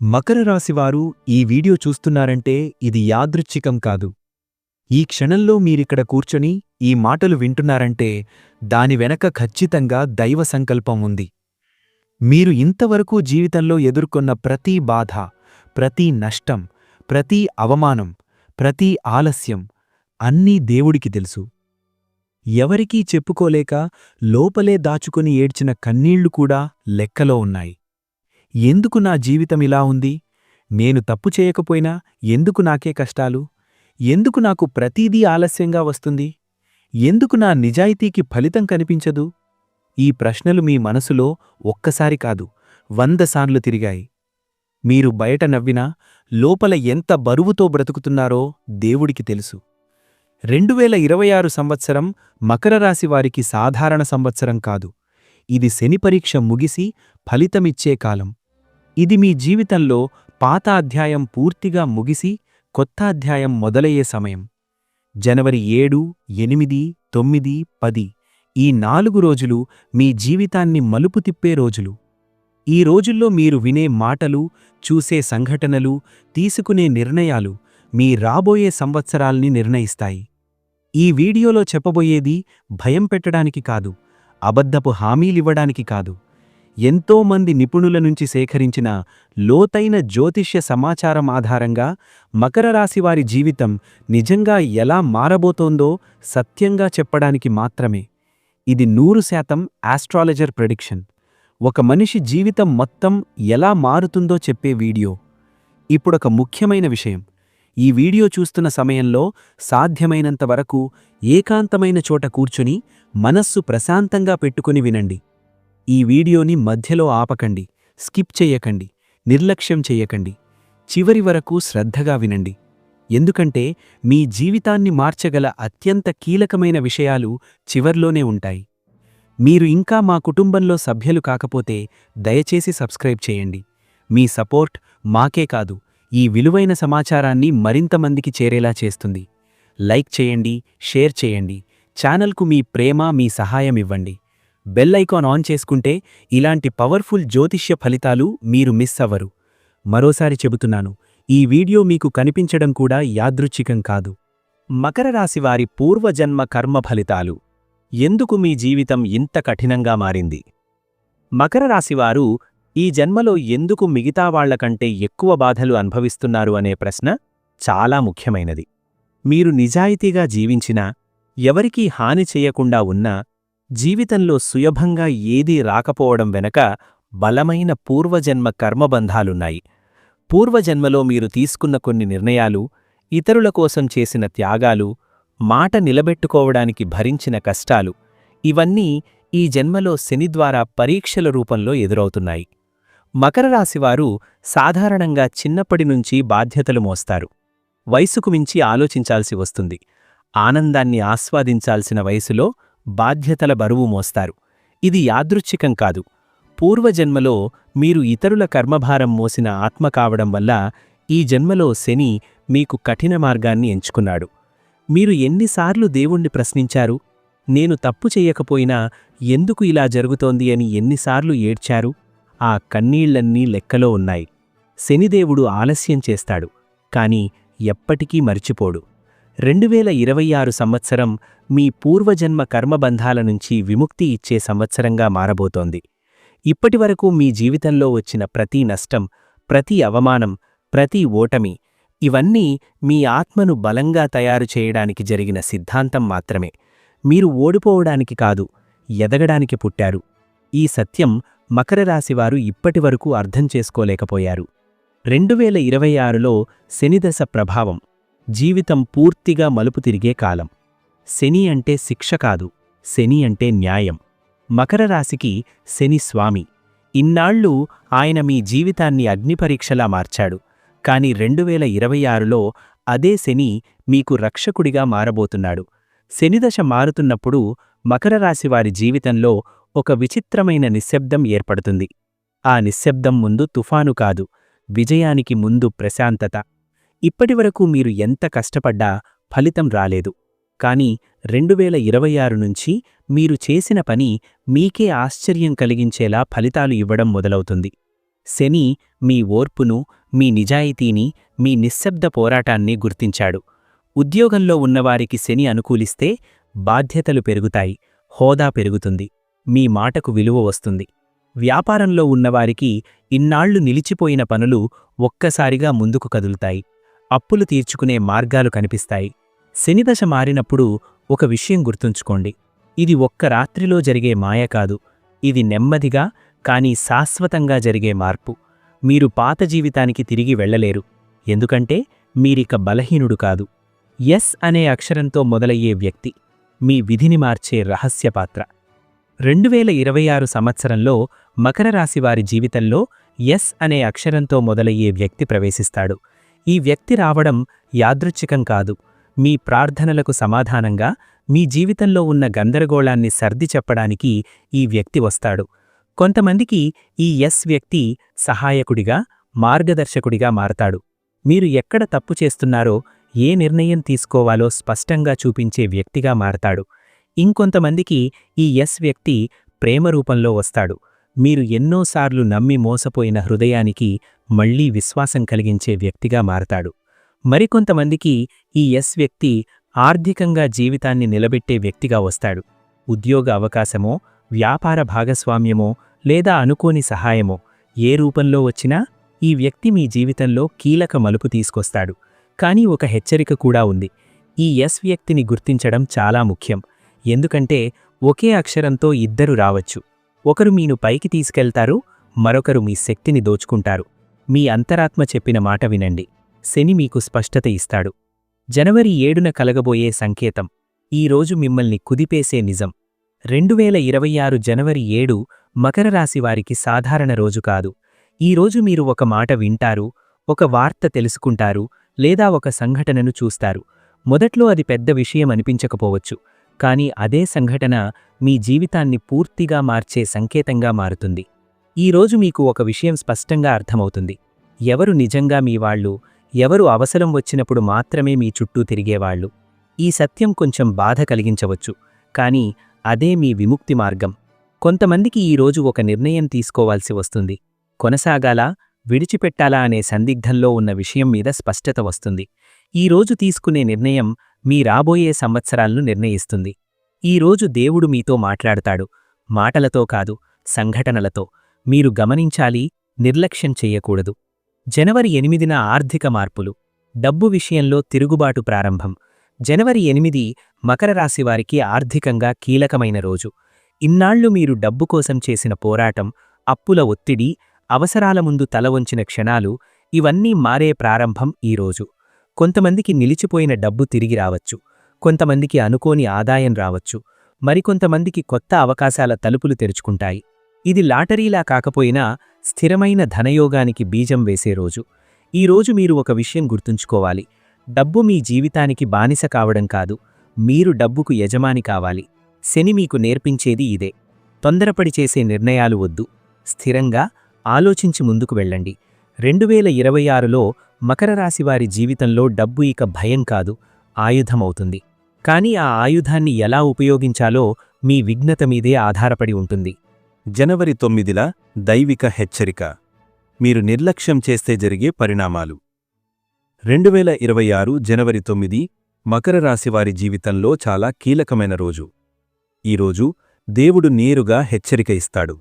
మకర రాశివారు ఈ వీడియో చూస్తున్నారంటే ఇది యాదృచ్ఛికం కాదు. ఈ క్షణంలో మీరిక్కడ కూర్చొని ఈ మాటలు వింటున్నారంటే దాని వెనక ఖచ్చితంగా దైవ సంకల్పం ఉంది. మీరు ఇంతవరకు జీవితంలో ఎదుర్కొన్న ప్రతి బాధ ప్రతి నష్టం ప్రతి అవమానం ప్రతి ఆలస్యం అన్నీ దేవుడికి తెలుసు. ఎవరికీ చెప్పుకోలేక లోపలే దాచుకొని ఏడ్చిన కన్నీళ్ళు కూడా లెక్కలో ఉన్నాయి. ఎందుకు నా జీవితం ఇలా ఉంది? నేను తప్పు చేయకపోయినా ఎందుకు నాకే కష్టాలు? ఎందుకు నాకు ప్రతీదీ ఆలస్యంగా వస్తుంది? ఎందుకు నా నిజాయితీకి ఫలితం కనిపించదు? ఈ ప్రశ్నలు మీ మనసులో ఒక్కసారి కాదు వందసార్లు తిరిగాయి. మీరు బయట నవ్వినా లోపల ఎంత బరువుతో బ్రతుకుతున్నారో దేవుడికి తెలుసు. రెండువేల ఇరవై ఆరు సంవత్సరం మకర రాశి వారికి సాధారణ సంవత్సరం కాదు. ఇది శని పరీక్ష ముగిసి ఫలితమిచ్చే కాలం. ఇది మీ జీవితంలో పాత అధ్యాయం పూర్తిగా ముగిసి కొత్త అధ్యాయం మొదలయ్యే సమయం. జనవరి ఏడు ఎనిమిది తొమ్మిది పది ఈ నాలుగు రోజులు మీ జీవితాన్ని మలుపు తిప్పే రోజులు. ఈ రోజుల్లో మీరు వినే మాటలు చూసే సంఘటనలు తీసుకునే నిర్ణయాలు మీ రాబోయే సంవత్సరాల్ని నిర్ణయిస్తాయి. ఈ వీడియోలో చెప్పబోయేది భయం పెట్టడానికి కాదు అబద్ధపు హామీలివ్వడానికి కాదు. ఎంతోమంది నిపుణుల నుంచి సేకరించిన లోతైన జ్యోతిష్య సమాచారం ఆధారంగా మకర రాశివారి జీవితం నిజంగా ఎలా మారబోతోందో సత్యంగా చెప్పడానికి మాత్రమే. ఇది నూరు శాతం ఆస్ట్రాలజర్ ప్రెడిక్షన్. ఒక మనిషి జీవితం మొత్తం ఎలా మారుతుందో చెప్పే వీడియో. ఇప్పుడొక ముఖ్యమైన విషయం. ఈ వీడియో చూస్తున్న సమయంలో సాధ్యమైనంత వరకు ఏకాంతమైన చోట కూర్చుని మనస్సు ప్రశాంతంగా పెట్టుకుని వినండి. ఈ వీడియోని మధ్యలో ఆపకండి స్కిప్ చెయ్యకండి నిర్లక్ష్యం చెయ్యకండి చివరి వరకు శ్రద్ధగా వినండి. ఎందుకంటే మీ జీవితాన్ని మార్చగల అత్యంత కీలకమైన విషయాలు చివర్లోనే ఉంటాయి. మీరు ఇంకా మా కుటుంబంలో సభ్యులు కాకపోతే దయచేసి సబ్స్క్రైబ్ చేయండి. మీ సపోర్ట్ మాకే కాదు ఈ విలువైన సమాచారాన్ని మరింత మందికి చేరేలా చేస్తుంది. లైక్ చేయండి షేర్ చేయండి. ఛానల్కు మీ ప్రేమ మీ సహాయం ఇవ్వండి. బెల్ ఐకాన్ ఆన్ చేసుకుంటే ఇలాంటి పవర్ఫుల్ జ్యోతిష్య ఫలితాలు మీరు మిస్ అవ్వరు. మరోసారి చెబుతున్నాను ఈ వీడియో మీకు కనిపించడం కూడా యాదృచ్ఛికం కాదు. మకర రాశివారి పూర్వజన్మ కర్మ ఫలితాలు. ఎందుకు మీ జీవితం ఇంత కఠినంగా మారింది? మకర రాశివారు ఈ జన్మలో ఎందుకు మిగతా వాళ్ళకంటే ఎక్కువ బాధలు అనుభవిస్తున్నారు అనే ప్రశ్న చాలా ముఖ్యమైనది. మీరు నిజాయితీగా జీవించినా ఎవరికీ హాని చెయ్యకుండా ఉన్నా జీవితంలో సుయభంగా ఏదీ రాకపోవడం వెనక బలమైన పూర్వజన్మ కర్మబంధాలున్నాయి. పూర్వజన్మలో మీరు తీసుకున్న కొన్ని నిర్ణయాలు ఇతరుల కోసం చేసిన త్యాగాలు మాట నిలబెట్టుకోవడానికి భరించిన కష్టాలు ఇవన్నీ ఈ జన్మలో శని ద్వారా పరీక్షల రూపంలో ఎదురవుతున్నాయి. మకర రాశివారు సాధారణంగా చిన్నప్పటి నుంచి బాధ్యతలు మోస్తారు. వయసుకు మించి ఆలోచించాల్సి వస్తుంది. ఆనందాన్ని ఆస్వాదించాల్సిన వయసులో బాధ్యతల బరువు మోస్తారు. ఇది యాదృచ్ఛికం కాదు. పూర్వజన్మలో మీరు ఇతరుల కర్మభారం మోసిన ఆత్మ కావడం వల్ల ఈ జన్మలో శని మీకు కఠిన మార్గాన్ని ఎంచుకున్నాడు. మీరు ఎన్నిసార్లు దేవుణ్ణి ప్రశ్నించారు? నేను తప్పు చెయ్యకపోయినా ఎందుకు ఇలా జరుగుతోంది అని ఎన్నిసార్లు ఏడ్చారు? ఆ కన్నీళ్ళన్నీ లెక్కలో ఉన్నాయి. శనిదేవుడు ఆలస్యం చేస్తాడు. కాని ఎప్పటికీ మరిచిపోడు. రెండువేల ఇరవై ఆరు సంవత్సరం మీ పూర్వజన్మ కర్మబంధాల నుంచి విముక్తి ఇచ్చే సంవత్సరంగా మారబోతోంది. ఇప్పటివరకు మీ జీవితంలో వచ్చిన ప్రతి నష్టం ప్రతి అవమానం ప్రతి ఓటమి ఇవన్నీ మీ ఆత్మను బలంగా తయారు చేయడానికి జరిగిన సిద్ధాంతం మాత్రమే. మీరు ఓడిపోవడానికి కాదు ఎదగడానికి పుట్టారు. ఈ సత్యం మకర రాశివారు ఇప్పటివరకు అర్థం చేసుకోలేకపోయారు. రెండువేల ఇరవై ఆరులో శనిదశ ప్రభావం. జీవితం పూర్తిగా మలుపు తిరిగే కాలం. శని అంటే శిక్ష కాదు శని అంటే న్యాయం. మకర రాశికి శని స్వామి. ఇన్నాళ్ళు ఆయన మీ జీవితాన్ని అగ్నిపరీక్షలా మార్చాడు. కాని రెండువేల ఇరవై ఆరులో అదే శని మీకు రక్షకుడిగా మారబోతున్నాడు. శనిదశ మారుతున్నప్పుడు మకర రాశివారి జీవితంలో ఒక విచిత్రమైన నిశ్శబ్దం ఏర్పడుతుంది. ఆ నిశ్శబ్దం ముందు తుఫాను కాదు విజయానికి ముందు ప్రశాంతత. ఇప్పటివరకు మీరు ఎంత కష్టపడ్డా ఫలితం రాలేదు. కాని రెండువేల ఇరవై ఆరు నుంచి మీరు చేసిన పని మీకే ఆశ్చర్యం కలిగించేలా ఫలితాలు ఇవ్వడం మొదలవుతుంది. శని మీ ఓర్పును మీ నిజాయితీని మీ నిశ్శబ్ద పోరాటాన్ని గుర్తించాడు. ఉద్యోగంలో ఉన్నవారికి శని అనుకూలిస్తే బాధ్యతలు పెరుగుతాయి హోదా పెరుగుతుంది. మీ మాటకు విలువ వస్తుంది. వ్యాపారంలో ఉన్నవారికి ఇన్నాళ్ళు నిలిచిపోయిన పనులు ఒక్కసారిగా ముందుకు కదులుతాయి. అప్పులు తీర్చుకునే మార్గాలు కనిపిస్తాయి. శనిదశ మారినప్పుడు ఒక విషయం గుర్తుంచుకోండి. ఇది ఒక్క రాత్రిలో జరిగే మాయ కాదు. ఇది నెమ్మదిగా కానీ శాశ్వతంగా జరిగే మార్పు. మీరు పాత జీవితానికి తిరిగి వెళ్ళలేరు. ఎందుకంటే మీరిక బలహీనుడు కాదు. ఎస్ అనే అక్షరంతో మొదలయ్యే వ్యక్తి మీ విధిని మార్చే రహస్య పాత్ర. రెండు వేల ఇరవై ఆరు సంవత్సరంలో మకర రాశి వారి జీవితంలో ఎస్ అనే అక్షరంతో మొదలయ్యే వ్యక్తి ప్రవేశిస్తాడు. ఈ వ్యక్తి రావడం యాదృచ్ఛికం కాదు. మీ ప్రార్థనలకు సమాధానంగా మీ జీవితంలో ఉన్న గందరగోళాన్ని సర్ది చెప్పడానికి ఈ వ్యక్తి వస్తాడు. కొంతమందికి ఈ ఎస్ వ్యక్తి సహాయకుడిగా మార్గదర్శకుడిగా మారతాడు. మీరు ఎక్కడ తప్పు చేస్తున్నారో ఏ నిర్ణయం తీసుకోవాలో స్పష్టంగా చూపించే వ్యక్తిగా మారతాడు. ఇంకొంతమందికి ఈ ఎస్ వ్యక్తి ప్రేమ రూపంలో వస్తాడు. మీరు ఎన్నోసార్లు నమ్మి మోసపోయిన హృదయానికి మళ్ళీ విశ్వాసం కలిగించే వ్యక్తిగా మారతాడు. మరికొంతమందికి ఈ ఎస్ వ్యక్తి ఆర్థికంగా జీవితాన్ని నిలబెట్టే వ్యక్తిగా వస్తాడు. ఉద్యోగ అవకాశమో వ్యాపార భాగస్వామ్యమో లేదా అనుకోని సహాయమో ఏ రూపంలో వచ్చినా ఈ వ్యక్తి మీ జీవితంలో కీలక మలుపు తీసుకొస్తాడు. కానీ ఒక హెచ్చరిక కూడా ఉంది. ఈ ఎస్ వ్యక్తిని గుర్తించడం చాలా ముఖ్యం. ఎందుకంటే ఒకే అక్షరంతో ఇద్దరు రావచ్చు. ఒకరు మీను పైకి తీసుకెళ్తారు మరొకరు మీ శక్తిని దోచుకుంటారు. మీ అంతరాత్మ చెప్పిన మాట వినండి. శని మీకు స్పష్టత ఇస్తాడు. జనవరి ఏడున కలగబోయే సంకేతం. ఈరోజు మిమ్మల్ని కుదిపేసే నిజం. రెండువేల ఇరవై ఆరు జనవరి ఏడు మకర రాశి వారికి సాధారణ రోజు కాదు. ఈరోజు మీరు ఒక మాట వింటారు ఒక వార్త తెలుసుకుంటారు లేదా ఒక సంఘటనను చూస్తారు. మొదట్లో అది పెద్ద విషయం అనిపించకపోవచ్చు. కానీ అదే సంఘటన మీ జీవితాన్ని పూర్తిగా మార్చే సంకేతంగా మారుతుంది. ఈరోజు మీకు ఒక విషయం స్పష్టంగా అర్థమవుతుంది. ఎవరు నిజంగా మీ వాళ్ళు ఎవరు అవసరం వచ్చినప్పుడు మాత్రమే మీ చుట్టూ తిరిగేవాళ్ళు. ఈ సత్యం కొంచెం బాధ కలిగించవచ్చు కానీ అదే మీ విముక్తి మార్గం. కొంతమందికి ఈరోజు ఒక నిర్ణయం తీసుకోవాల్సి వస్తుంది. కొనసాగాలా విడిచిపెట్టాలా అనే సందిగ్ధంలో ఉన్న విషయం మీద స్పష్టత వస్తుంది. ఈరోజు తీసుకునే నిర్ణయం మీ రాబోయే సంవత్సరాలను నిర్ణయిస్తుంది. ఈరోజు దేవుడు మీతో మాట్లాడతాడు. మాటలతో కాదు సంఘటనలతో. మీరు గమనించాలి నిర్లక్ష్యం చెయ్యకూడదు జనవరి ఎనిమిదిన ఆర్థిక మార్పులు. డబ్బు విషయంలో తిరుగుబాటు ప్రారంభం. జనవరి ఎనిమిది మకర రాశివారికి ఆర్థికంగా కీలకమైన రోజు. ఇన్నాళ్ళు మీరు డబ్బు కోసం చేసిన పోరాటం అప్పుల ఒత్తిడి అవసరాల ముందు తల వంచిన క్షణాలు ఇవన్నీ మారే ప్రారంభం ఈరోజు కొంతమందికి నిలిచిపోయిన డబ్బు తిరిగి రావచ్చు కొంతమందికి అనుకోని ఆదాయం రావచ్చు మరికొంతమందికి కొత్త అవకాశాల తలుపులు తెరుచుకుంటాయి. ఇది లాటరీలా కాకపోయినా స్థిరమైన ధనయోగానికి బీజం వేసే రోజు. ఈరోజు మీరు ఒక విషయం గుర్తుంచుకోవాలి. డబ్బు మీ జీవితానికి బానిస కావడం కాదు మీరు డబ్బుకు యజమాని కావాలి. శని మీకు నేర్పించేది ఇదే. తొందరపడి చేసే నిర్ణయాలు వద్దు. స్థిరంగా ఆలోచించి ముందుకు వెళ్ళండి. రెండు వేల ఇరవై ఆరులో మకర రాశివారి జీవితంలో డబ్బు ఇక భయం కాదు ఆయుధమవుతుంది. కానీ ఆ ఆయుధాన్ని ఎలా ఉపయోగించాలో మీ విఘ్నత మీదే ఆధారపడి ఉంటుంది. జనవరి తొమ్మిదిల దైవిక హెచ్చరిక. మీరు నిర్లక్ష్యం చేస్తే జరిగే పరిణామాలు. రెండువేల ఇరవై ఆరు జనవరి తొమ్మిది మకర రాశివారి జీవితంలో చాలా కీలకమైన రోజు. ఈరోజు దేవుడు నేరుగా హెచ్చరిక ఇస్తాడు.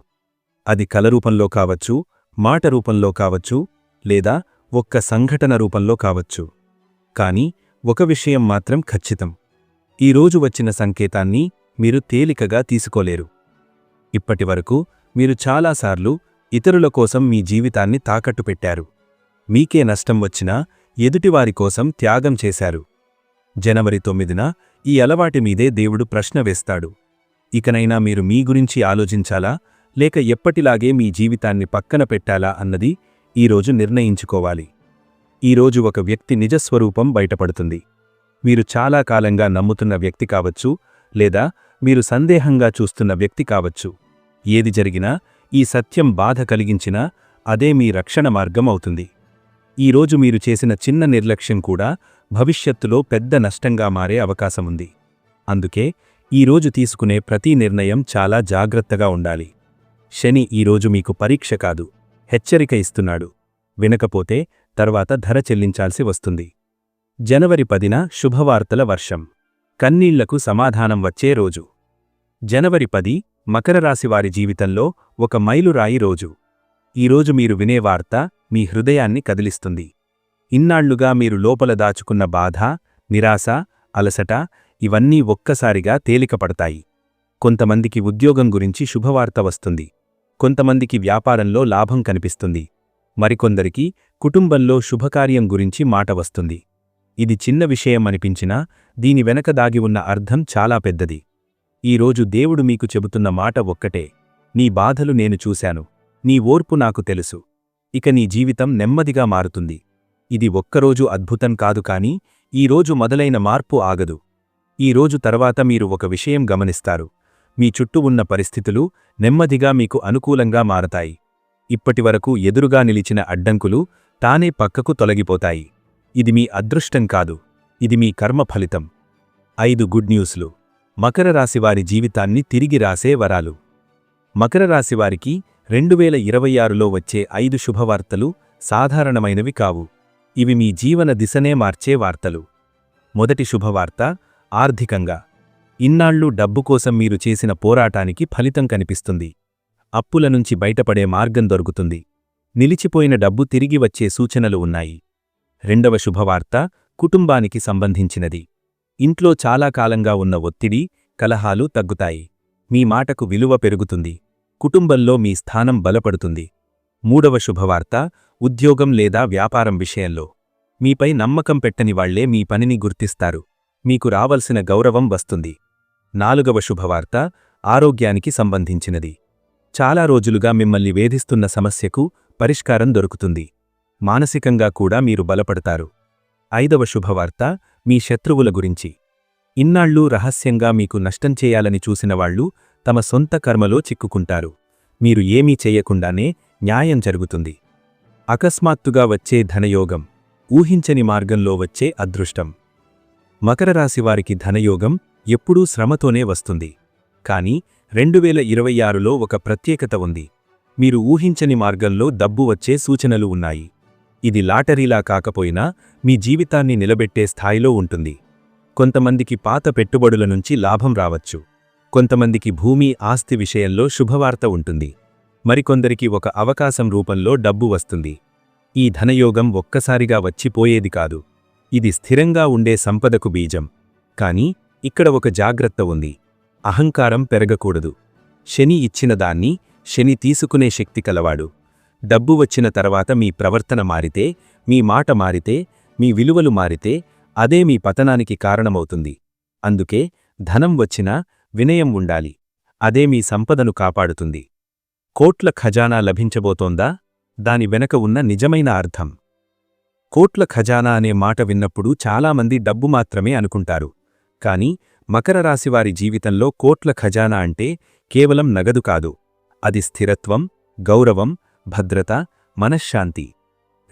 అది కలరూపంలో కావచ్చు మాట రూపంలో కావచ్చు లేదా ఒక్క సంఘటన రూపంలో కావచ్చు. కాని ఒక విషయం మాత్రం ఖచ్చితం. ఈరోజు వచ్చిన సంకేతాన్ని మీరు తేలికగా తీసుకోలేరు. ఇప్పటివరకు మీరు చాలాసార్లు ఇతరుల కోసం మీ జీవితాన్ని తాకట్టు పెట్టారు మీకే నష్టం వచ్చినా ఎదుటివారి కోసం త్యాగం చేశారు. జనవరి తొమ్మిదిన ఈ అలవాటి మీదే దేవుడు ప్రశ్న వేస్తాడు. ఇకనైనా మీరు మీ గురించి ఆలోచించాలా? లేక ఎప్పటిలాగే మీ జీవితాన్ని పక్కన పెట్టాలా? అన్నది ఈరోజు నిర్ణయించుకోవాలి. ఈరోజు ఒక వ్యక్తి నిజస్వరూపం బయటపడుతుంది. మీరు చాలా కాలంగా నమ్ముతున్న వ్యక్తి కావచ్చు లేదా మీరు సందేహంగా చూస్తున్న వ్యక్తి కావచ్చు. ఏది జరిగినా ఈ సత్యం బాధ కలిగించినా అదే మీ రక్షణ మార్గం అవుతుంది. ఈరోజు మీరు చేసిన చిన్న నిర్లక్ష్యం కూడా భవిష్యత్తులో పెద్ద నష్టంగా మారే అవకాశముంది అందుకే ఈరోజు తీసుకునే ప్రతి నిర్ణయం చాలా జాగ్రత్తగా ఉండాలి. శని ఈరోజు మీకు పరీక్ష కాదు. హెచ్చరిక ఇస్తున్నాడు. వినకపోతే తర్వాత ధర చెల్లించాల్సి వస్తుంది. జనవరి పదిన శుభవార్తల వర్షం. కన్నీళ్ళకు సమాధానం వచ్చే రోజు. జనవరి పది మకర రాశివారి జీవితంలో ఒక మైలురాయి రోజు. ఈరోజు మీరు వినే వార్త మీ హృదయాన్ని కదిలిస్తుంది. ఇన్నాళ్ళుగా మీరు లోపల దాచుకున్న బాధ నిరాశ అలసట ఇవన్నీ ఒక్కసారిగా తేలికపడతాయి. కొంతమందికి ఉద్యోగం గురించి శుభవార్త వస్తుంది. కొంతమందికి వ్యాపారంలో లాభం కనిపిస్తుంది. మరికొందరికి కుటుంబంలో శుభకార్యం గురించి మాట వస్తుంది. ఇది చిన్న విషయం అనిపించినా దీని వెనక దాగి ఉన్న అర్థం చాలా పెద్దది. ఈరోజు దేవుడు మీకు చెబుతున్న మాట ఒక్కటే. నీ బాధలు నేను చూశాను. నీ ఓర్పు నాకు తెలుసు. ఇక నీ జీవితం నెమ్మదిగా మారుతుంది. ఇది ఒక్కరోజు అద్భుతం కాదు కాని ఈరోజు మొదలైన మార్పు ఆగదు. ఈరోజు తర్వాత మీరు ఒక విషయం గమనిస్తారు. మీ చుట్టూ ఉన్న పరిస్థితులు నెమ్మదిగా మీకు అనుకూలంగా మారతాయి. ఇప్పటివరకు ఎదురుగా నిలిచిన అడ్డంకులు తానే పక్కకు తొలగిపోతాయి. ఇది మీ అదృష్టం కాదు. ఇది మీ కర్మ ఫలితం. ఐదు గుడ్ న్యూస్లు. మకర రాశివారి జీవితాన్ని తిరిగి రాసే వరాలు. మకర రాశివారికి రెండు వేల ఇరవై ఆరులో వచ్చే ఐదు శుభవార్తలు సాధారణమైనవి కావు. ఇవి మీ జీవన దిశనే మార్చే వార్తలు. మొదటి శుభవార్త ఆర్థికంగా. ఇన్నాళ్ళు డబ్బు కోసం మీరు చేసిన పోరాటానికి ఫలితం కనిపిస్తుంది. అప్పుల నుంచి బయటపడే మార్గం దొరుకుతుంది. నిలిచిపోయిన డబ్బు తిరిగి వచ్చే సూచనలు ఉన్నాయి. రెండవ శుభవార్త కుటుంబానికి సంబంధించినది. ఇంట్లో చాలా కాలంగా ఉన్న ఒత్తిడి కలహాలు తగ్గుతాయి. మీ మాటకు విలువ పెరుగుతుంది. కుటుంబంలో మీ స్థానం బలపడుతుంది. మూడవ శుభవార్త ఉద్యోగం లేదా వ్యాపారం విషయంలో. మీపై నమ్మకం పెట్టని వాళ్ళే మీ పనిని గుర్తిస్తారు. మీకు రావలసిన గౌరవం వస్తుంది. నాలుగవ శుభవార్త ఆరోగ్యానికి సంబంధించినది. చాలా రోజులుగా మిమ్మల్ని వేధిస్తున్న సమస్యకు పరిష్కారం దొరుకుతుంది. మానసికంగా కూడా మీరు బలపడతారు. ఐదవ శుభవార్త మీ శత్రువుల గురించి. ఇన్నాళ్ళు రహస్యంగా మీకు నష్టం చేయాలని చూసినవాళ్ళు తమ సొంత కర్మలో చిక్కుకుంటారు. మీరు ఏమీ చెయ్యకుండానే న్యాయం జరుగుతుంది. అకస్మాత్తుగా వచ్చే ధనయోగం ఊహించని మార్గంలో వచ్చే అదృష్టం. మకర రాశివారికి ధనయోగం ఎప్పుడూ శ్రమతోనే వస్తుంది. కానీ రెండు వేల ఇరవై ఆరులో ఒక ప్రత్యేకత ఉంది. మీరు ఊహించని మార్గంలో డబ్బు వచ్చే సూచనలు ఉన్నాయి. ఇది లాటరీలా కాకపోయినా మీ జీవితాన్ని నిలబెట్టే స్థాయిలో ఉంటుంది. కొంతమందికి పాత పెట్టుబడుల నుంచి లాభం రావచ్చు. కొంతమందికి భూమి ఆస్తి విషయంలో శుభవార్త ఉంటుంది. మరికొందరికి ఒక అవకాశం రూపంలో డబ్బు వస్తుంది. ఈ ధనయోగం ఒక్కసారిగా వచ్చిపోయేది కాదు. ఇది స్థిరంగా ఉండే సంపదకు బీజం. కానీ ఇక్కడ ఒక జాగ్రత్త ఉంది. అహంకారం పెరగకూడదు. శని ఇచ్చిన దాన్ని శని తీసుకునే శక్తి కలవాడు. డబ్బు వచ్చిన తర్వాత మీ ప్రవర్తన మారితే మీ మాట మారితే మీ విలువలు మారితే అదే మీ పతనానికి కారణమవుతుంది. అందుకే ధనం వచ్చినా వినయం ఉండాలి. అదే మీ సంపదను కాపాడుతుంది. కోట్ల ఖజానా లభించబోతోందా? దాని వెనక ఉన్న నిజమైన అర్థం. కోట్ల ఖజానా అనే మాట విన్నప్పుడు చాలామంది డబ్బు మాత్రమే అనుకుంటారు. కాని మకర రాశివారి జీవితంలో కోట్ల ఖజానా అంటే కేవలం నగదు కాదు. అది స్థిరత్వం గౌరవం భద్రత మనశ్శాంతి.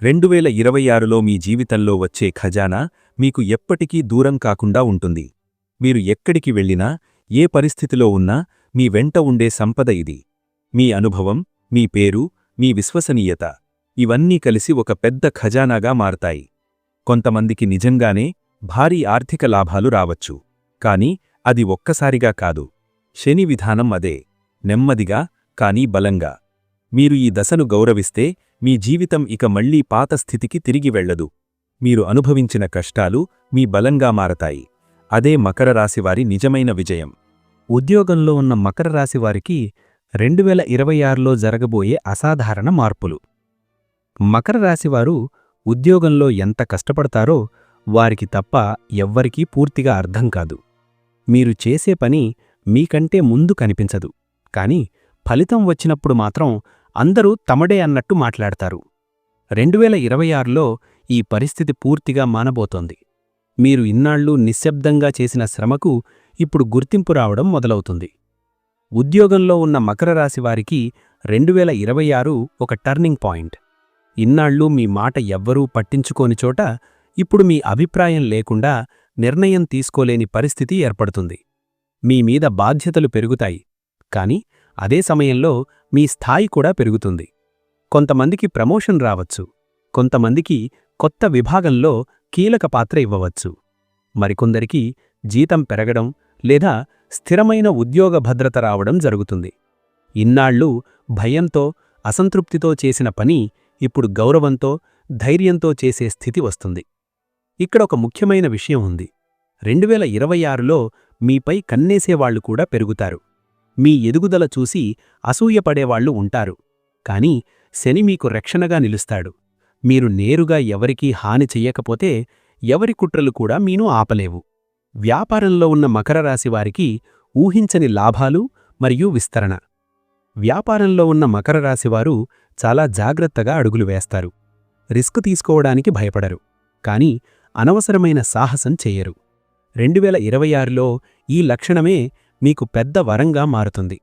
రెండు వేల ఇరవై ఆరులో మీ జీవితంలో వచ్చే ఖజానా మీకు ఎప్పటికీ దూరం కాకుండా ఉంటుంది. మీరు ఎక్కడికి వెళ్ళినా ఏ పరిస్థితిలో ఉన్నా మీ వెంట ఉండే సంపద ఇది. మీ అనుభవం మీ పేరు మీ విశ్వసనీయత. ఇవన్నీ కలిసి ఒక పెద్ద ఖజానాగా మారతాయి. కొంతమందికి నిజంగానే భారీ ఆర్థిక లాభాలు రావచ్చు. కాని అది ఒక్కసారిగా కాదు. శని విధానం అదే. నెమ్మదిగా కానీ బలంగా. మీరు ఈ దశను గౌరవిస్తే మీ జీవితం ఇక మళ్ళీ పాత స్థితికి తిరిగి వెళ్ళదు. మీరు అనుభవించిన కష్టాలు మీ బలంగా మారతాయి. అదే మకర రాశివారి నిజమైన విజయం. ఉద్యోగంలో ఉన్న మకర రాశివారికి రెండు వేల ఇరవై ఆరులో జరగబోయే అసాధారణ మార్పులు. మకర రాశివారు ఉద్యోగంలో ఎంత కష్టపడతారో వారికి తప్ప ఎవ్వరికీ పూర్తిగా అర్థం కాదు. మీరు చేసే పని మీకంటే ముందు కనిపించదు. కాని ఫలితం వచ్చినప్పుడు మాత్రం అందరూ తమడే అన్నట్టు మాట్లాడతారు. రెండువేల ఇరవై ఆరులో ఈ పరిస్థితి పూర్తిగా మానబోతోంది. మీరు ఇన్నాళ్ళు నిశ్శబ్దంగా చేసిన శ్రమకు ఇప్పుడు గుర్తింపు రావడం మొదలవుతుంది. ఉద్యోగంలో ఉన్న మకర రాశి వారికి ఇరవై ఆరు ఒక టర్నింగ్ పాయింట్. ఇన్నాళ్ళు మీ మాట ఎవ్వరూ పట్టించుకోని చోట ఇప్పుడు మీ అభిప్రాయం లేకుండా నిర్ణయం తీసుకోలేని పరిస్థితి ఏర్పడుతుంది. మీ మీద బాధ్యతలు పెరుగుతాయి కాని అదే సమయంలో మీ స్థాయి కూడా పెరుగుతుంది. కొంతమందికి ప్రమోషన్ రావచ్చు కొంతమందికి కొత్త విభాగంలో కీలక పాత్ర ఇవ్వవచ్చు. మరికొందరికి జీతం పెరగడం లేదా స్థిరమైన ఉద్యోగ భద్రత రావడం జరుగుతుంది. ఇన్నాళ్ళు భయంతో అసంతృప్తితో చేసిన పని ఇప్పుడు గౌరవంతో ధైర్యంతో చేసే స్థితి వస్తుంది. ఇక్కడ ఒక ముఖ్యమైన విషయం ఉంది. రెండువేల ఇరవై ఆరులో మీపై కన్నేసేవాళ్ళు కూడా పెరుగుతారు. మీ ఎదుగుదల చూసి అసూయపడేవాళ్ళు ఉంటారు. కాని శని మీకు రక్షణగా నిలుస్తాడు. మీరు నేరుగా ఎవరికీ హాని చెయ్యకపోతే ఎవరి కుట్రలు కూడా మీను ఆపలేవు. వ్యాపారంలో ఉన్న మకర రాశి వారికి ఊహించని లాభాలు మరియు విస్తరణ. వ్యాపారంలో ఉన్న మకర రాశివారు చాలా జాగ్రత్తగా అడుగులు వేస్తారు. రిస్క్ తీసుకోవడానికి భయపడరు. కాని అనవసరమైన సాహసం చెయ్యరు రెండువేల ఇరవై ఆరులో ఈ లక్షణమే మీకు పెద్ద వరంగా మారుతుంది.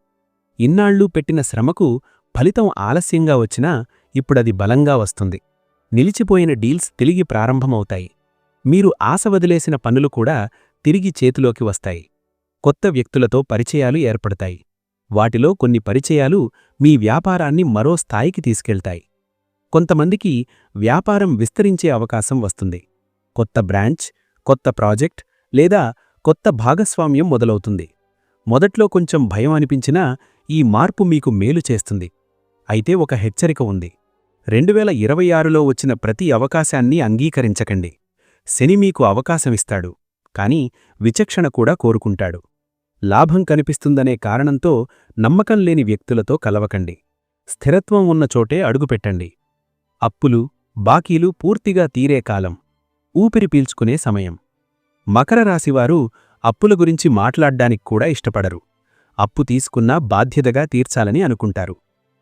ఇన్నాళ్ళు పెట్టిన శ్రమకు ఫలితం ఆలస్యంగా వచ్చినా ఇప్పుడది బలంగా వస్తుంది. నిలిచిపోయిన డీల్స్ తిరిగి ప్రారంభమవుతాయి. మీరు ఆశ వదిలేసిన పనులు కూడా తిరిగి చేతిలోకి వస్తాయి. కొత్త వ్యక్తులతో పరిచయాలు ఏర్పడతాయి. వాటిలో కొన్ని పరిచయాలు మీ వ్యాపారాన్ని మరో స్థాయికి తీసుకెళ్తాయి. కొంతమందికి వ్యాపారం విస్తరించే అవకాశం వస్తుంది. కొత్త బ్రాంచ్ కొత్త ప్రాజెక్ట్ లేదా కొత్త భాగస్వామ్యం మొదలవుతుంది. మొదట్లో కొంచెం భయం అనిపించినా ఈ మార్పు మీకు మేలు చేస్తుంది. అయితే ఒక హెచ్చరిక ఉంది. రెండువేల ఇరవై ఆరులో వచ్చిన ప్రతి అవకాశాన్ని అంగీకరించకండి. శని మీకు అవకాశమిస్తాడు కాని విచక్షణ కూడా కోరుకుంటాడు. లాభం కనిపిస్తుందనే కారణంతో నమ్మకం లేని వ్యక్తులతో కలవకండి. స్థిరత్వం ఉన్న చోటే అడుగుపెట్టండి. అప్పులు బాకీలు పూర్తిగా తీరే కాలం. ఊపిరి పీల్చుకునే సమయం. మకర రాశివారు అప్పుల గురించి మాట్లాడ్డానికి కూడా ఇష్టపడరు. అప్పు తీసుకున్నా బాధ్యతగా తీర్చాలని అనుకుంటారు.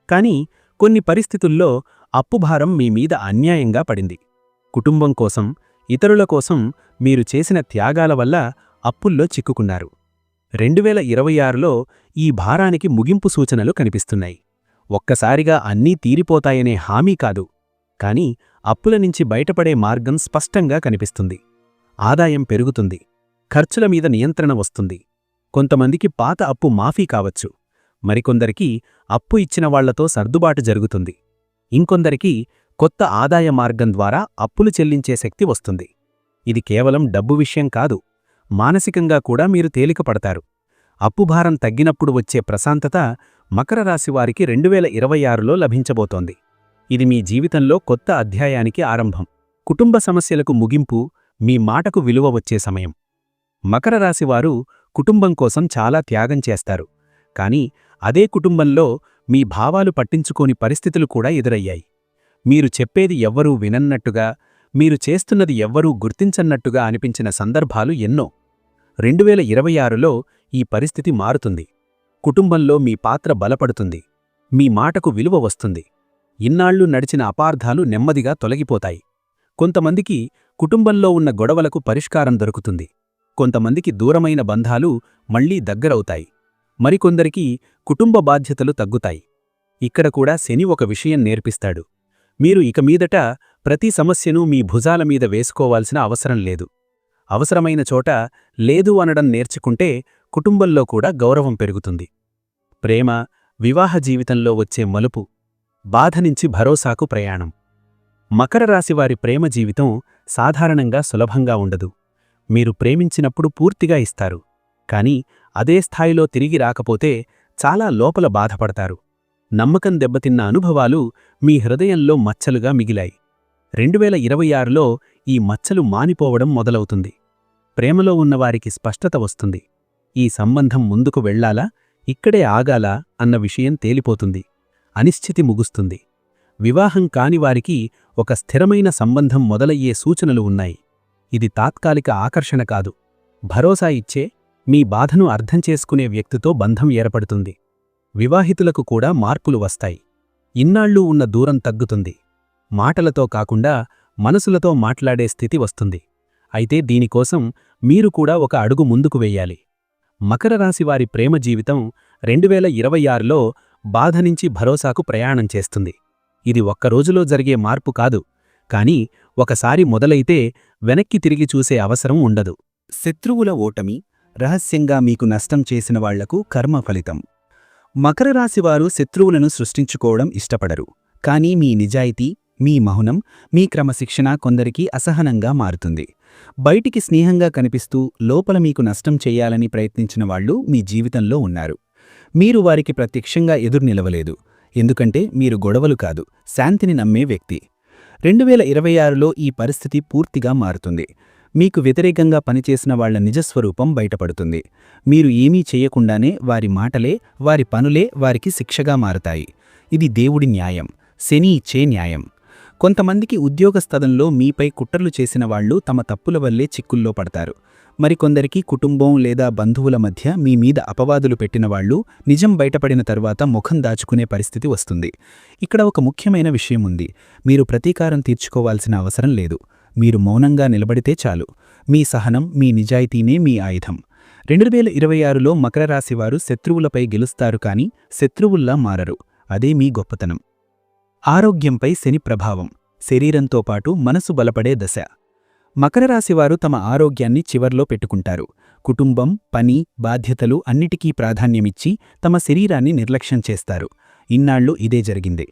కాని కొన్ని పరిస్థితుల్లో అప్పుభారం మీ మీద అన్యాయంగా పడింది. కుటుంబం కోసం ఇతరుల కోసం మీరు చేసిన త్యాగాల వల్ల అప్పుల్లో చిక్కుకున్నారు. రెండువేల ఇరవై ఆరులో ఈ భారానికి ముగింపు సూచనలు కనిపిస్తున్నాయి. ఒక్కసారిగా అన్నీ తీరిపోతాయనే హామీ కాదు. కాని అప్పుల నుంచి బయటపడే మార్గం స్పష్టంగా కనిపిస్తుంది. ఆదాయం పెరుగుతుంది. ఖర్చుల మీద నియంత్రణ వస్తుంది. కొంతమందికి పాత అప్పు మాఫీ కావచ్చు. మరికొందరికి అప్పు ఇచ్చిన వాళ్ళతో సర్దుబాటు జరుగుతుంది. ఇంకొందరికి కొత్త ఆదాయ మార్గం ద్వారా అప్పులు చెల్లించే శక్తి వస్తుంది. ఇది కేవలం డబ్బు విషయం కాదు. మానసికంగా కూడా మీరు తేలికపడతారు. అప్పుభారం తగ్గినప్పుడు వచ్చే ప్రశాంతత మకర రాశివారికి రెండువేల ఇరవై ఆరులో లభించబోతోంది. ఇది మీ జీవితంలో కొత్త అధ్యాయానికి ఆరంభం. కుటుంబ సమస్యలకు ముగింపు మీ మాటకు విలువ వచ్చే సమయం. మకర రాశివారు కుటుంబం కోసం చాలా త్యాగం చేస్తారు. కాని అదే కుటుంబంలో మీ భావాలు పట్టించుకోని పరిస్థితులు కూడా ఎదురయ్యాయి. మీరు చెప్పేది ఎవ్వరూ వినన్నట్టుగా మీరు చేస్తున్నది ఎవ్వరూ గుర్తించన్నట్టుగా అనిపించిన సందర్భాలు ఎన్నో. రెండువేల ఇరవై ఆరులో ఈ పరిస్థితి మారుతుంది. కుటుంబంలో మీ పాత్ర బలపడుతుంది. మీ మాటకు విలువ వస్తుంది. ఇన్నాళ్ళు నడిచిన అపార్థాలు నెమ్మదిగా తొలగిపోతాయి. కొంతమందికి కుటుంబంలో ఉన్న గొడవలకు పరిష్కారం దొరుకుతుంది. కొంతమందికి దూరమైన బంధాలు మళ్ళీ దగ్గరవుతాయి. మరికొందరికి కుటుంబ బాధ్యతలు తగ్గుతాయి. ఇక్కడ కూడా శని ఒక విషయం నేర్పిస్తాడు. మీరు ఇక మీదట ప్రతి సమస్యను మీ భుజాల మీద వేసుకోవాల్సిన అవసరం లేదు. అవసరమైన చోట లేదు అనడం నేర్చుకుంటే కుటుంబంలో కూడా గౌరవం పెరుగుతుంది. ప్రేమ వివాహ జీవితంలో వచ్చే మలుపు బాధ నుంచి భరోసాకు ప్రయాణం. మకర రాశివారి ప్రేమ జీవితం సాధారణంగా సులభంగా ఉండదు. మీరు ప్రేమించినప్పుడు పూర్తిగా ఇస్తారు. కాని అదే స్థాయిలో తిరిగి రాకపోతే చాలా లోపల బాధపడతారు. నమ్మకం దెబ్బతిన్న అనుభవాలు మీ హృదయంలో మచ్చలుగా మిగిలాయి. రెండువేల ఇరవై ఆరులో ఈ మచ్చలు మానిపోవడం మొదలవుతుంది. ప్రేమలో ఉన్నవారికి స్పష్టత వస్తుంది. ఈ సంబంధం ముందుకు వెళ్ళాలా? ఇక్కడే ఆగాలా? అన్న విషయం తేలిపోతుంది. అనిశ్చితి ముగుస్తుంది. వివాహం కాని వారికి ఒక స్థిరమైన సంబంధం మొదలయ్యే సూచనలు ఉన్నాయి. ఇది తాత్కాలిక ఆకర్షణ కాదు. భరోసా ఇచ్చే మీ బాధను అర్థం చేసుకునే వ్యక్తితో బంధం ఏర్పడుతుంది. వివాహితులకు కూడా మార్పులు వస్తాయి. ఇన్నాళ్ళు ఉన్న దూరం తగ్గుతుంది. మాటలతో కాకుండా మనసులతో మాట్లాడే స్థితి వస్తుంది. అయితే దీనికోసం మీరు కూడా ఒక అడుగు ముందుకు వెయ్యాలి మకర రాశివారి ప్రేమ జీవితం రెండువేల ఇరవై ఆరులో బాధ నుంచి భరోసాకు ప్రయాణం చేస్తుంది. ఇది ఒక్కరోజులో జరిగే మార్పు కాదు కాని ఒకసారి మొదలైతే వెనక్కి తిరిగి చూసే అవసరం ఉండదు. శత్రువుల ఓటమి రహస్యంగా మీకు నష్టం చేసిన వాళ్ళకు కర్మ ఫలితం. మకర రాశివారు శత్రువులను సృష్టించుకోవడం ఇష్టపడరు కానీ మీ నిజాయితీ మీ మౌనం మీ క్రమశిక్షణ కొందరికి అసహనంగా మారుతుంది. బయటికి స్నేహంగా కనిపిస్తూ లోపల మీకు నష్టం చేయాలని ప్రయత్నించిన వాళ్ళు మీ జీవితంలో ఉన్నారు. మీరు వారికి ప్రత్యక్షంగా ఎదురు నిలవలేదు. ఎందుకంటే మీరు గొడవలు కాదు శాంతిని నమ్మే వ్యక్తి. రెండు వేల ఇరవై ఆరులో ఈ పరిస్థితి పూర్తిగా మారుతుంది. మీకు వ్యతిరేకంగా పనిచేసిన వాళ్ళ నిజస్వరూపం బయటపడుతుంది. మీరు ఏమీ చేయకుండానే వారి మాటలే వారి పనులే వారికి శిక్షగా మారతాయి. ఇది దేవుడి న్యాయం శని ఇచ్చే న్యాయం. కొంతమందికి ఉద్యోగస్థలంలో మీపై కుట్రలు చేసిన వాళ్ళు తమ తప్పుల వల్లే చిక్కుల్లో పడతారు. మరికొందరికి కుటుంబం లేదా బంధువుల మధ్య మీ మీద అపవాదులు పెట్టిన వాళ్ళు నిజం బయటపడిన తరువాత ముఖం దాచుకునే పరిస్థితి వస్తుంది. ఇక్కడ ఒక ముఖ్యమైన విషయం ఉంది. మీరు ప్రతీకారం తీర్చుకోవాల్సిన అవసరం లేదు. మీరు మౌనంగా నిలబడితే చాలు. మీ సహనం మీ నిజాయితీనే మీ ఆయుధం. రెండు వేల ఇరవై ఆరులో మకర రాశివారు శత్రువులపై గెలుస్తారు కాని శత్రువుల్లా మారరు. అదే మీ గొప్పతనం. ఆరోగ్యంపై శని ప్రభావం. శరీరంతో పాటు మనసు బలపడే దశ. మకర రాశివారు తమ ఆరోగ్యాన్ని చివర్లో పెట్టుకుంటారు. కుటుంబం పని బాధ్యతలు అన్నిటికీ ప్రాధాన్యమిచ్చి తమ శరీరాన్ని నిర్లక్ష్యం చేస్తారు. ఇన్నాళ్ళు ఇదే జరిగింది.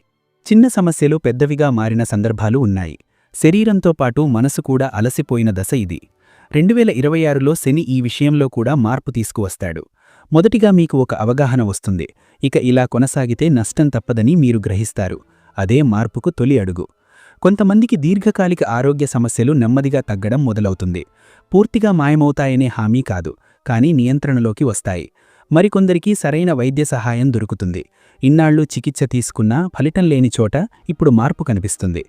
చిన్న సమస్యలు పెద్దవిగా మారిన సందర్భాలు ఉన్నాయి. శరీరంతో పాటు మనసు కూడా అలసిపోయిన దశ ఇది. రెండువేల ఇరవై ఆరులో శని ఈ విషయంలో కూడా మార్పు తీసుకువస్తాడు. మొదటిగా మీకు ఒక అవగాహన వస్తుంది. ఇక ఇలా కొనసాగితే నష్టం తప్పదని మీరు గ్రహిస్తారు. అదే మార్పుకు తొలి అడుగు. కొంతమందికి దీర్ఘకాలిక ఆరోగ్య సమస్యలు నెమ్మదిగా తగ్గడం మొదలవుతుంది. పూర్తిగా మాయమవుతాయనే హామీ కాదు కానీ నియంత్రణలోకి వస్తాయి. మరికొందరికి సరైన వైద్య సహాయం దొరుకుతుంది. ఇన్నాళ్ళు చికిత్స తీసుకున్నా ఫలితం లేని చోట ఇప్పుడు మార్పు కనిపిస్తుంది.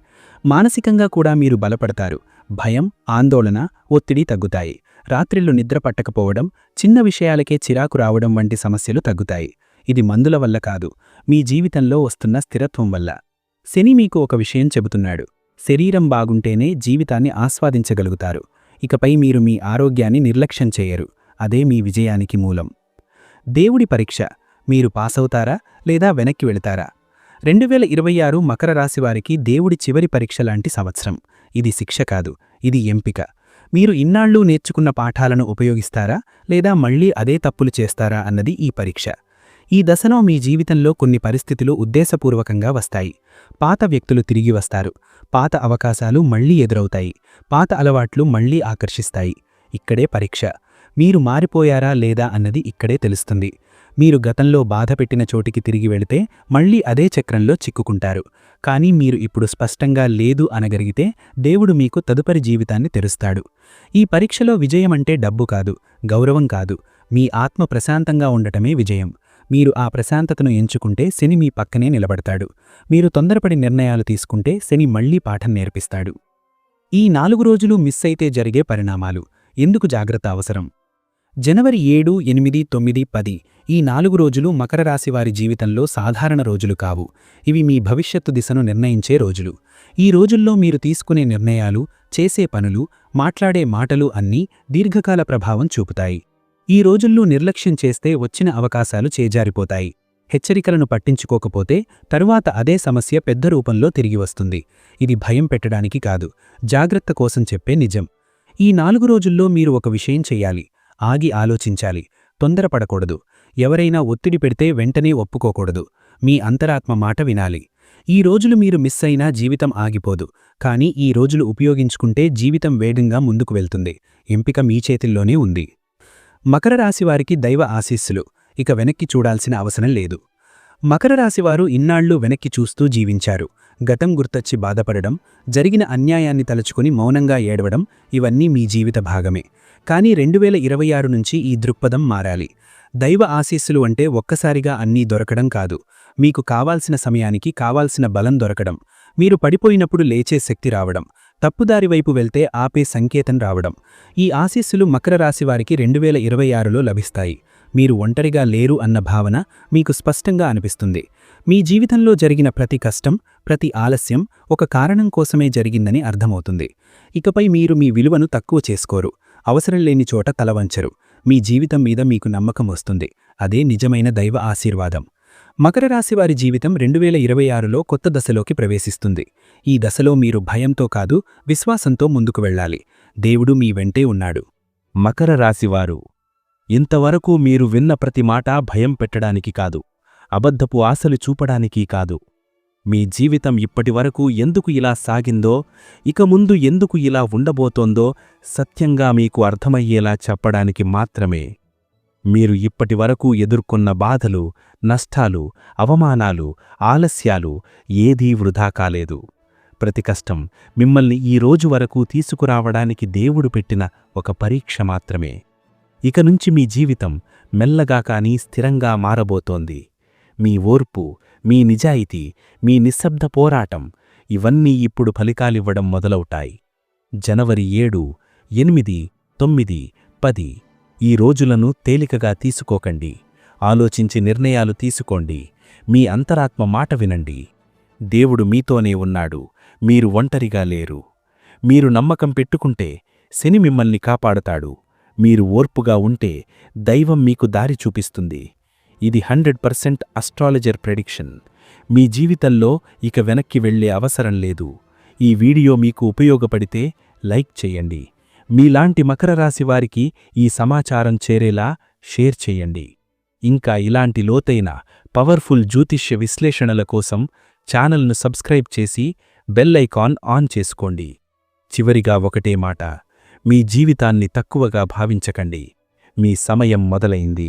మానసికంగా కూడా మీరు బలపడతారు. భయం ఆందోళన ఒత్తిడి తగ్గుతాయి. రాత్రిళ్ళు నిద్ర పట్టకపోవడం చిన్న విషయాలకే చిరాకు రావడం వంటి సమస్యలు తగ్గుతాయి. ఇది మందుల వల్ల కాదు మీ జీవితంలో వస్తున్న స్థిరత్వం వల్ల. శని మీకు ఒక విషయం చెబుతున్నాడు. శరీరం బాగుంటేనే జీవితాన్ని ఆస్వాదించగలుగుతారు. ఇకపై మీరు మీ ఆరోగ్యాన్ని నిర్లక్ష్యం చేయరు. అదే మీ విజయానికి మూలం. దేవుడి పరీక్ష. మీరు పాసవుతారా లేదా వెనక్కి వెళతారా? రెండు వేల ఇరవై ఆరు మకర రాశివారికి దేవుడి చివరి పరీక్ష లాంటి సంవత్సరం. ఇది శిక్ష కాదు. ఇది ఎంపిక. మీరు ఇన్నాళ్ళు నేర్చుకున్న పాఠాలను ఉపయోగిస్తారా లేదా మళ్ళీ అదే తప్పులు చేస్తారా అన్నది ఈ పరీక్ష. ఈ దశలో మీ జీవితంలో కొన్ని పరిస్థితులు ఉద్దేశపూర్వకంగా వస్తాయి. పాత వ్యక్తులు తిరిగి వస్తారు. పాత అవకాశాలు మళ్ళీ ఎదురవుతాయి. పాత అలవాట్లు మళ్ళీ ఆకర్షిస్తాయి. ఇక్కడే పరీక్ష. మీరు మారిపోయారా లేదా అన్నది ఇక్కడే తెలుస్తుంది. మీరు గతంలో బాధపెట్టిన చోటికి తిరిగి వెళితే మళ్ళీ అదే చక్రంలో చిక్కుకుంటారు. కానీ మీరు ఇప్పుడు స్పష్టంగా లేదు అనగలిగితే దేవుడు మీకు తదుపరి జీవితాన్ని తెరుస్తాడు. ఈ పరీక్షలో విజయమంటే డబ్బు కాదు గౌరవం కాదు. మీ ఆత్మ ప్రశాంతంగా ఉండటమే విజయం. మీరు ఆ ప్రశాంతతను ఎంచుకుంటే శని మీ పక్కనే నిలబడతాడు. మీరు తొందరపడి నిర్ణయాలు తీసుకుంటే శని మళ్ళీ పాఠం నేర్పిస్తాడు. ఈ నాలుగు రోజులు మిస్ అయితే జరిగే పరిణామాలు. ఎందుకు జాగ్రత్త అవసరం? జనవరి ఏడు ఎనిమిది తొమ్మిది పది ఈ నాలుగు రోజులు మకర రాశివారి జీవితంలో సాధారణ రోజులు కావు. ఇవి మీ భవిష్యత్తు దిశను నిర్ణయించే రోజులు. ఈ రోజుల్లో మీరు తీసుకునే నిర్ణయాలు చేసే పనులు మాట్లాడే మాటలు అన్నీ దీర్ఘకాల ప్రభావం చూపుతాయి. ఈ రోజుల్లో నిర్లక్ష్యం చేస్తే వచ్చిన అవకాశాలు చేజారిపోతాయి. హెచ్చరికలను పట్టించుకోకపోతే తరువాత అదే సమస్య పెద్ద రూపంలో తిరిగి వస్తుంది. ఇది భయం పెట్టడానికి కాదు. జాగ్రత్త కోసం చెప్పే నిజం. ఈ నాలుగు రోజుల్లో మీరు ఒక విషయం చెయ్యాలి ఆగి ఆలోచించాలి. తొందరపడకూడదు. ఎవరైనా ఒత్తిడి పెడితే వెంటనే ఒప్పుకోకూడదు. మీ అంతరాత్మ మాట వినాలి. ఈ రోజులు మీరు మిస్ అయినా జీవితం ఆగిపోదు. కానీ ఈ రోజులు ఉపయోగించుకుంటే జీవితం వేగంగా ముందుకు వెళ్తుంది. ఎంపిక మీ చేతిల్లోనే ఉంది. మకర రాశివారికి దైవ ఆశీస్సులు. ఇక వెనక్కి చూడాల్సిన అవసరం లేదు. మకర రాశివారు ఇన్నాళ్ళు వెనక్కి చూస్తూ జీవించారు. గతం గుర్తొచ్చి బాధపడడం జరిగిన అన్యాయాన్ని తలుచుకుని మౌనంగా ఏడవడం ఇవన్నీ మీ జీవిత భాగమే. కానీ రెండు వేల ఇరవై ఆరు నుంచి ఈ దృక్పథం మారాలి. దైవ ఆశీస్సులు అంటే ఒక్కసారిగా అన్నీ దొరకడం కాదు. మీకు కావాల్సిన సమయానికి కావాల్సిన బలం దొరకడం. మీరు పడిపోయినప్పుడు లేచే శక్తి రావడం. తప్పుదారి వైపు వెళ్తే ఆపే సంకేతం రావడం. ఈ ఆశీస్సులు మకర రాశివారికి రెండు వేల ఇరవై ఆరులో లభిస్తాయి. మీరు ఒంటరిగా లేరు అన్న భావన మీకు స్పష్టంగా అనిపిస్తుంది. మీ జీవితంలో జరిగిన ప్రతి కష్టం ప్రతి ఆలస్యం ఒక కారణం కోసమే జరిగిందని అర్థమవుతుంది. ఇకపై మీరు మీ విలువను తక్కువ చేసుకోరు. అవసరం లేని చోట తలవంచరు. మీ జీవితం మీద మీకు నమ్మకం వస్తుంది. అదే నిజమైన దైవ ఆశీర్వాదం. మకర రాశి వారి జీవితం రెండు వేల ఇరవై ఆరులో కొత్త దశలోకి ప్రవేశిస్తుంది. ఈ దశలో మీరు భయంతో కాదు విశ్వాసంతో ముందుకు వెళ్ళాలి. దేవుడు మీ వెంటే ఉన్నాడు. మకర రాశివారు ఇంతవరకు మీరు విన్న ప్రతి మాట భయం పెట్టడానికి కాదు అబద్ధపు ఆశలు చూపడానికి కాదు. మీ జీవితం ఇప్పటివరకు ఎందుకు ఇలా సాగిందో ఇక ముందు ఎందుకు ఇలా ఉండబోతోందో సత్యంగా మీకు అర్థమయ్యేలా చెప్పడానికి మాత్రమే. మీరు ఇప్పటివరకు ఎదుర్కొన్న బాధలు నష్టాలు అవమానాలు ఆలస్యాలు ఏదీ వృధా కాలేదు. ప్రతి కష్టం మిమ్మల్ని ఈ రోజు వరకు తీసుకురావడానికి దేవుడు పెట్టిన ఒక పరీక్ష మాత్రమే. ఇక నుంచి మీ జీవితం మెల్లగా కాని స్థిరంగా మారబోతోంది. మీ ఓర్పు మీ నిజాయితీ మీ నిశ్శబ్ద పోరాటం ఇవన్నీ ఇప్పుడు ఫలితాలివ్వడం మొదలవుతాయి. జనవరి ఏడు ఎనిమిది తొమ్మిది పది ఈ రోజులను తేలికగా తీసుకోకండి. ఆలోచించి నిర్ణయాలు తీసుకోండి. మీ అంతరాత్మ మాట వినండి. దేవుడు మీతోనే ఉన్నాడు. మీరు ఒంటరిగా లేరు. మీరు నమ్మకం పెట్టుకుంటే శని మిమ్మల్ని కాపాడతాడు. మీరు ఓర్పుగా ఉంటే దైవం మీకు దారి చూపిస్తుంది. ఇది హండ్రెడ్ పర్సెంట్ అస్ట్రాలజర్ ప్రెడిక్షన్ మీ జీవితంలో ఇక వెనక్కి వెళ్ళే అవసరం లేదు. ఈ వీడియో మీకు ఉపయోగపడితే లైక్ చేయండి. మీలాంటి మకర రాశి వారికి ఈ సమాచారం చేరేలా షేర్ చేయండి. ఇంకా ఇలాంటి లోతైన పవర్ఫుల్ జ్యోతిష్య విశ్లేషణల కోసం ఛానల్ను సబ్స్క్రైబ్ చేసి బెల్ ఐకాన్ ఆన్ చేసుకోండి. చివరిగా ఒకటే మాట మీ జీవితాన్ని తక్కువగా భావించకండి. మీ సమయం మొదలైంది.